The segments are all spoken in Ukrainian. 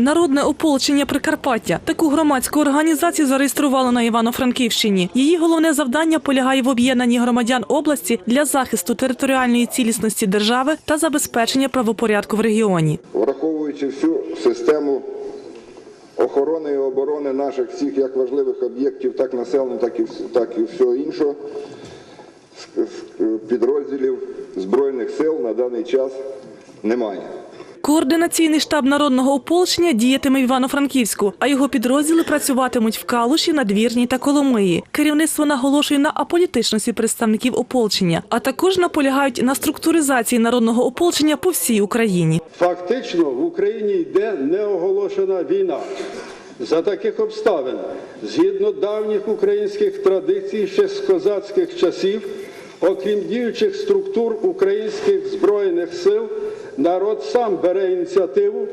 Народне ополчення Прикарпаття. Таку громадську організацію зареєстрували на Івано-Франківщині. Її головне завдання полягає в об'єднанні громадян області для захисту територіальної цілісності держави та забезпечення правопорядку в регіоні. враховуючи всю систему охорони і оборони наших всіх як важливих об'єктів, так населення, так і, так і всього іншого, підрозділів Збройних сил на даний час немає. Координаційний штаб народного ополчення діятиме в Івано-Франківську, а його підрозділи працюватимуть в Калуші, Надвірній та Коломиї. Керівництво наголошує на аполітичності представників ополчення, а також наполягають на структуризації народного ополчення по всій Україні. Фактично в Україні йде неоголошена війна. За таких обставин, згідно давніх українських традицій ще з козацьких часів, окрім діючих структур українських збройних сил, народ сам бере ініціативу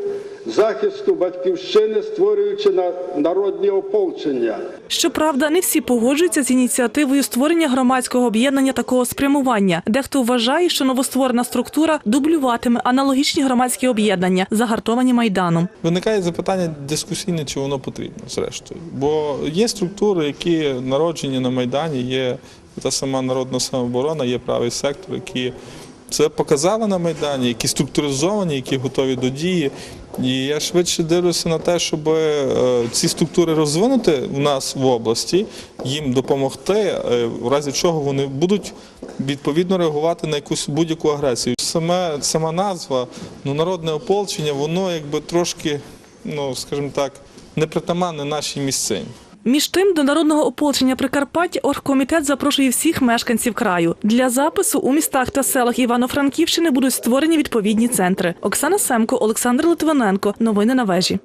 захисту батьківщини, створюючи на- народні ополчення. Щоправда, не всі погоджуються з ініціативою створення громадського об'єднання такого спрямування. Дехто вважає, що новостворена структура дублюватиме аналогічні громадські об'єднання, загартовані майданом. Виникає запитання дискусійне, чи воно потрібно, зрештою. Бо є структури, які народжені на Майдані, є та сама народна самооборона, є правий сектор, які це показали на Майдані, які структуризовані, які готові до дії. І я швидше дивлюся на те, щоб е, ці структури розвинути в нас в області, їм допомогти, е, в разі чого вони будуть відповідно реагувати на якусь будь-яку агресію. Саме сама назва, ну народне ополчення, воно якби трошки, ну скажімо так, непритаманне нашій місцині. Між тим, до народного ополчення Прикарпаття оргкомітет запрошує всіх мешканців краю. Для запису у містах та селах Івано-Франківщини будуть створені відповідні центри. Оксана Семко, Олександр Литвиненко. Новини на вежі.